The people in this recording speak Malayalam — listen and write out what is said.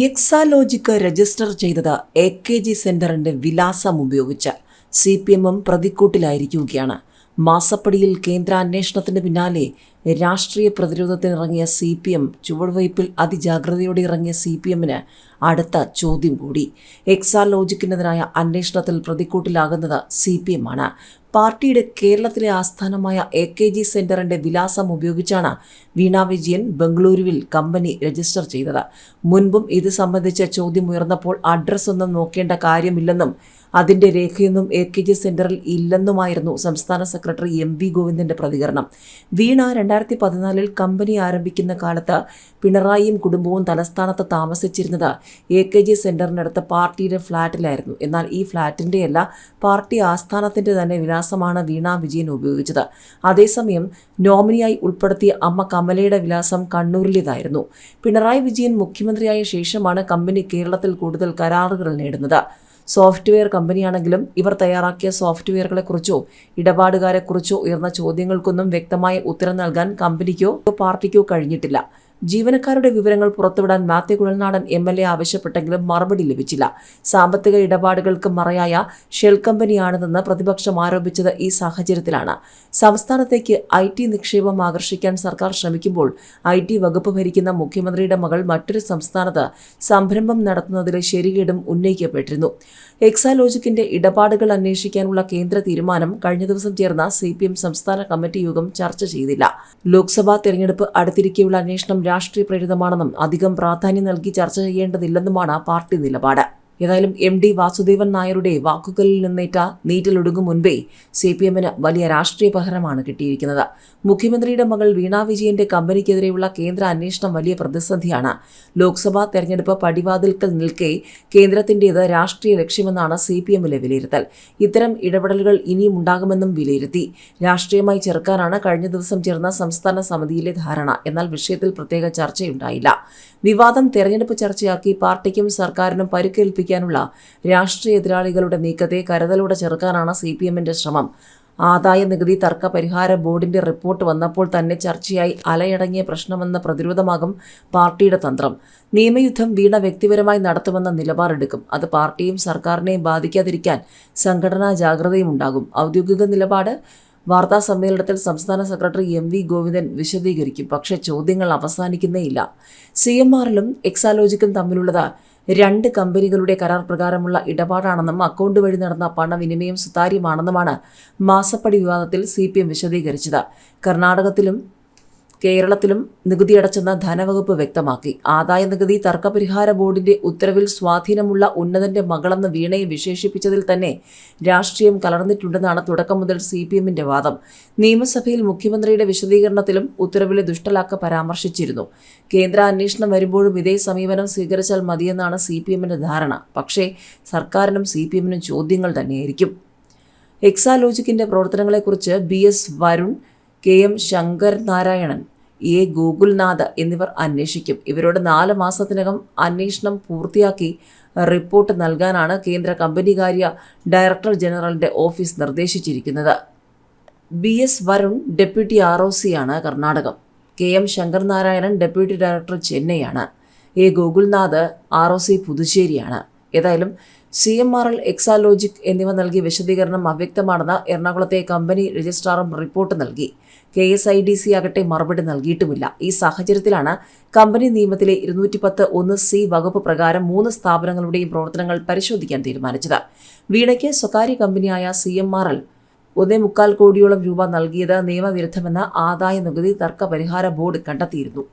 എക്സാലോജിക്ക് രജിസ്റ്റർ ചെയ്തത് എ കെ ജി സെന്ററിന്റെ വിലാസം ഉപയോഗിച്ച് സി പി എമ്മും പ്രതിക്കൂട്ടിലായിരിക്കുകയാണ്. മാസപ്പടിയിൽ കേന്ദ്ര അന്വേഷണത്തിന് പിന്നാലെ രാഷ്ട്രീയ പ്രതിരോധത്തിനിറങ്ങിയ സി പി എം ചുവടുവയ്പിൽ അതിജാഗ്രതയോടെ ഇറങ്ങിയ സി പി എമ്മിന് അടുത്ത ചോദ്യം കൂടി. എക്സാലോജിക്കിനെതിരായ അന്വേഷണത്തിൽ പ്രതിക്കൂട്ടിലാകുന്നത് സി പി എം ആണ് പാർട്ടിയുടെ കേരളത്തിലെ ആസ്ഥാനമായ എ കെ ജി സെന്ററിന്റെ വിലാസം ഉപയോഗിച്ചാണ് വീണ വിജയൻ ബംഗളൂരുവിൽ കമ്പനി രജിസ്റ്റർ ചെയ്തത്. മുൻപും ഇത് സംബന്ധിച്ച ചോദ്യം ഉയർന്നപ്പോൾ അഡ്രസ് ഒന്നും നോക്കേണ്ട കാര്യമില്ലെന്നും അതിന്റെ രേഖയൊന്നും എ കെ ജി സെന്ററിൽ ഇല്ലെന്നുമായിരുന്നു സംസ്ഥാന സെക്രട്ടറി എം വി ഗോവിന്ദന്റെ പ്രതികരണം. വീണ രണ്ടായിരത്തി പതിനാലിൽ കമ്പനി ആരംഭിക്കുന്ന കാലത്ത് പിണറായിയും കുടുംബവും തലസ്ഥാനത്ത് താമസിച്ചിരുന്നത് എ കെ ജി സെന്ററിനടുത്ത് പാർട്ടിയുടെ ഫ്ളാറ്റിലായിരുന്നു എന്നാൽ ഈ ഫ്ളാറ്റിന്റെയല്ല പാർട്ടി ആസ്ഥാനത്തിന്റെ തന്നെ വിലാസമാണ് വീണ വിജയൻ ഉപയോഗിച്ചത്. അതേസമയം നോമിനിയായി ഉൾപ്പെടുത്തിയ അമ്മ കമലയുടെ വിലാസം കണ്ണൂരിലേതായിരുന്നു. പിണറായി വിജയൻ മുഖ്യമന്ത്രിയായ ശേഷമാണ് കമ്പനി കേരളത്തിൽ കൂടുതൽ കരാറുകൾ നേടുന്നത്. സോഫ്റ്റ്വെയർ കമ്പനിയാണെങ്കിലും ഇവർ തയ്യാറാക്കിയ സോഫ്റ്റ്വെയറുകളെക്കുറിച്ചോ ഇടപാടുകാരെക്കുറിച്ചോ ഉയർന്ന ചോദ്യങ്ങൾക്കൊന്നും വ്യക്തമായ ഉത്തരം നൽകാൻ കമ്പനിക്കോ പാർട്ടിക്കോ കഴിഞ്ഞിട്ടില്ല. ജീവനക്കാരുടെ വിവരങ്ങൾ പുറത്തുവിടാൻ Mathew Kuzhalnadan M L A ആവശ്യപ്പെട്ടെങ്കിലും മറുപടി ലഭിച്ചില്ല. സാമ്പത്തിക ഇടപാടുകൾക്ക് മറയായ ഷെൽ കമ്പനിയാണിതെന്ന് പ്രതിപക്ഷം ആരോപിച്ചത് ഈ സാഹചര്യത്തിലാണ്. സംസ്ഥാനത്തേക്ക് ഐ ടി നിക്ഷേപം ആകർഷിക്കാൻ സർക്കാർ ശ്രമിക്കുമ്പോൾ ഐ ടി വകുപ്പ് ഭരിക്കുന്ന മുഖ്യമന്ത്രിയുടെ മകൾ മറ്റൊരു സംസ്ഥാനത്ത് സംരംഭം നടത്തുന്നതിലെ ശരികേടും ഉന്നയിക്കപ്പെട്ടിരുന്നു. എക്സാലോജിക്കിന്റെ ഇടപാടുകൾ അന്വേഷിക്കാനുള്ള കേന്ദ്ര തീരുമാനം കഴിഞ്ഞ ദിവസം ചേർന്ന സി സംസ്ഥാന കമ്മിറ്റി യോഗം ചർച്ച ചെയ്തില്ല. ലോക്സഭാ തെരഞ്ഞെടുപ്പ് അടുത്തിരിക്കെയുള്ള അന്വേഷണം രാഷ്ട്രീയ പ്രേരിതമാണെന്നും അധികം പ്രാധാന്യം നൽകി ചർച്ച ചെയ്യേണ്ടതില്ലെന്നുമാണ് പാർട്ടി നിലപാട്. ഏതായാലും എം ഡി വാസുദേവൻ നായരുടെ വാക്കുകളിൽ നിന്നേറ്റ നീറ്റിലൊടുങ്ങും മുൻപേ സി പി എമ്മിന് വലിയ രാഷ്ട്രീയ പഹരമാണ് കിട്ടിയിരിക്കുന്നത്. മുഖ്യമന്ത്രിയുടെ മകൾ വീണ വിജയന്റെ കമ്പനിക്കെതിരെയുള്ള കേന്ദ്ര അന്വേഷണം വലിയ പ്രതിസന്ധിയാണ്. ലോക്സഭാ തെരഞ്ഞെടുപ്പ് പടിവാതിൽക്കൽ നിൽക്കെ കേന്ദ്രത്തിന്റേത് രാഷ്ട്രീയ ലക്ഷ്യമെന്നാണ് സി പി എമ്മിലെ വിലയിരുത്തൽ. ഇത്തരം ഇടപെടലുകൾ ഇനിയും ഉണ്ടാകുമെന്നും വിലയിരുത്തി. രാഷ്ട്രീയമായി ചെറുക്കാനാണ് കഴിഞ്ഞ ദിവസം ചേർന്ന സംസ്ഥാന സമിതിയിലെ ധാരണ. എന്നാൽ വിഷയത്തിൽ പ്രത്യേക ചർച്ചയുണ്ടായില്ല. വിവാദം തെരഞ്ഞെടുപ്പ് ചർച്ചയാക്കി പാർട്ടിക്കും സർക്കാരിനും പരിക്കേൽപ്പിക്കാനുള്ള രാഷ്ട്രീയ എതിരാളികളുടെ നീക്കത്തെ കരുതലോടെ ചെറുക്കാനാണ് സി പി എമ്മിന്റെ ശ്രമം. ആദായ നികുതി തർക്ക പരിഹാര ബോർഡിന്റെ റിപ്പോർട്ട് വന്നപ്പോൾ തന്നെ ചർച്ചയായി അലയടങ്ങിയ പ്രശ്നമെന്ന പ്രതിരോധമാകും പാർട്ടിയുടെ തന്ത്രം. നിയമയുദ്ധം വീണ വ്യക്തിപരമായി നടത്തുമെന്ന നിലപാടെടുക്കും. അത് പാർട്ടിയും സർക്കാരിനെയും ബാധിക്കാതിരിക്കാൻ സംഘടനാ ജാഗ്രതയും ഉണ്ടാകും. ഔദ്യോഗിക നിലപാട്? വാർത്താ സമ്മേളനത്തിൽ സംസ്ഥാന സെക്രട്ടറി എം വി ഗോവിന്ദൻ വിശദീകരിക്കും. പക്ഷേ ചോദ്യങ്ങൾ അവസാനിക്കുന്നേയില്ല. സി എം ആറിലും എക്സാലോജിക്കും തമ്മിലുള്ളത് രണ്ട് കമ്പനികളുടെ കരാർ പ്രകാരമുള്ള ഇടപാടാണെന്നും അക്കൗണ്ട് വഴി നടന്ന പണവിനിമയം സുതാര്യമാണെന്നുമാണ് മാസപ്പടി വിവാദത്തിൽ സി പി എം വിശദീകരിച്ചത്. കർണാടകത്തിലും കേരളത്തിലും നികുതി അടച്ചെന്ന് ധനവകുപ്പ് വ്യക്തമാക്കി. ആദായ നികുതി തർക്കപരിഹാര ബോർഡിന്റെ ഉത്തരവിൽ സ്വാധീനമുള്ള ഉന്നതന്റെ മകളെന്ന് വീണയെ വിശേഷിപ്പിച്ചതിൽ തന്നെ രാഷ്ട്രീയം കലർന്നിട്ടുണ്ടെന്നാണ് തുടക്കം മുതൽ സി പി എമ്മിന്റെ വാദം. നിയമസഭയിൽ മുഖ്യമന്ത്രിയുടെ വിശദീകരണത്തിലും ഉത്തരവിലെ ദുഷ്ടലാക്ക പരാമർശിച്ചിരുന്നു. കേന്ദ്ര അന്വേഷണം വരുമ്പോഴും ഇതേ സമീപനം സ്വീകരിച്ചാൽ മതിയെന്നാണ് സി പി എമ്മിന്റെ ധാരണ. പക്ഷേ സർക്കാരിനും സി പി എമ്മിനും ചോദ്യങ്ങൾ തന്നെയായിരിക്കും. എക്സാലോജിക്കിന്റെ പ്രവർത്തനങ്ങളെക്കുറിച്ച് B S Varun K M Sankar Narayanan A Gokulnath എന്നിവർ അന്വേഷിക്കും. ഇവരോട് നാല് മാസത്തിനകം അന്വേഷണം പൂർത്തിയാക്കി റിപ്പോർട്ട് നൽകാനാണ് കേന്ദ്ര കമ്പനികാര്യ ഡയറക്ടർ ജനറലിന്റെ office നിർദ്ദേശിച്ചിരിക്കുന്നത്. B S Varun deputy R O സിയാണ് Karnataka. K M Sankar Narayanan deputy director ചെന്നൈയാണ്. A Gokulnath R O C പുതുച്ചേരിയാണ്. ഏതായാലും C M R L Exalogic എന്നിവ നൽകിയ വിശദീകരണം അവ്യക്തമാണെന്ന് എറണാകുളത്തെ കമ്പനി രജിസ്ട്രാറും റിപ്പോർട്ട് നൽകി. K S I D C ആകട്ടെ മറുപടി നൽകിയിട്ടുമില്ല. ഈ സാഹചര്യത്തിലാണ് കമ്പനി നിയമത്തിലെ ഇരുന്നൂറ്റി പത്ത് ഒന്ന് സി വകുപ്പ് പ്രകാരം മൂന്ന് സ്ഥാപനങ്ങളുടെയും പ്രവർത്തനങ്ങൾ പരിശോധിക്കാൻ തീരുമാനിച്ചത്. വീണയ്ക്ക് സ്വകാര്യ കമ്പനിയായ സി എം ആർ എൽ ഒന്നേ മുക്കാൽ കോടിയോളം രൂപ നൽകിയത് നിയമവിരുദ്ധമെന്ന് ആദായ നികുതി തർക്ക പരിഹാര ബോർഡ് കണ്ടെത്തിയിരുന്നു.